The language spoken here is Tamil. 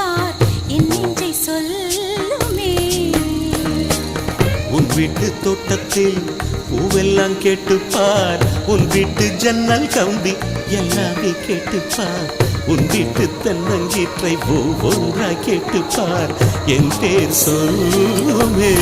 கேட்டு பார் என் நெஞ்சை சொல்லுமே. உன் வீட்டு தோட்டத்தில் பூவெல்லாம் கேட்டுப்பார். உன் வீட்டு ஜன்னல் கம்பி எல்லாமே கேட்டுப்பார். உன் வீட்டு தென்னங்கீற்றை ஒவ்வொன்றா கேட்டுப்பார். என் பேர் சொல்லுமே.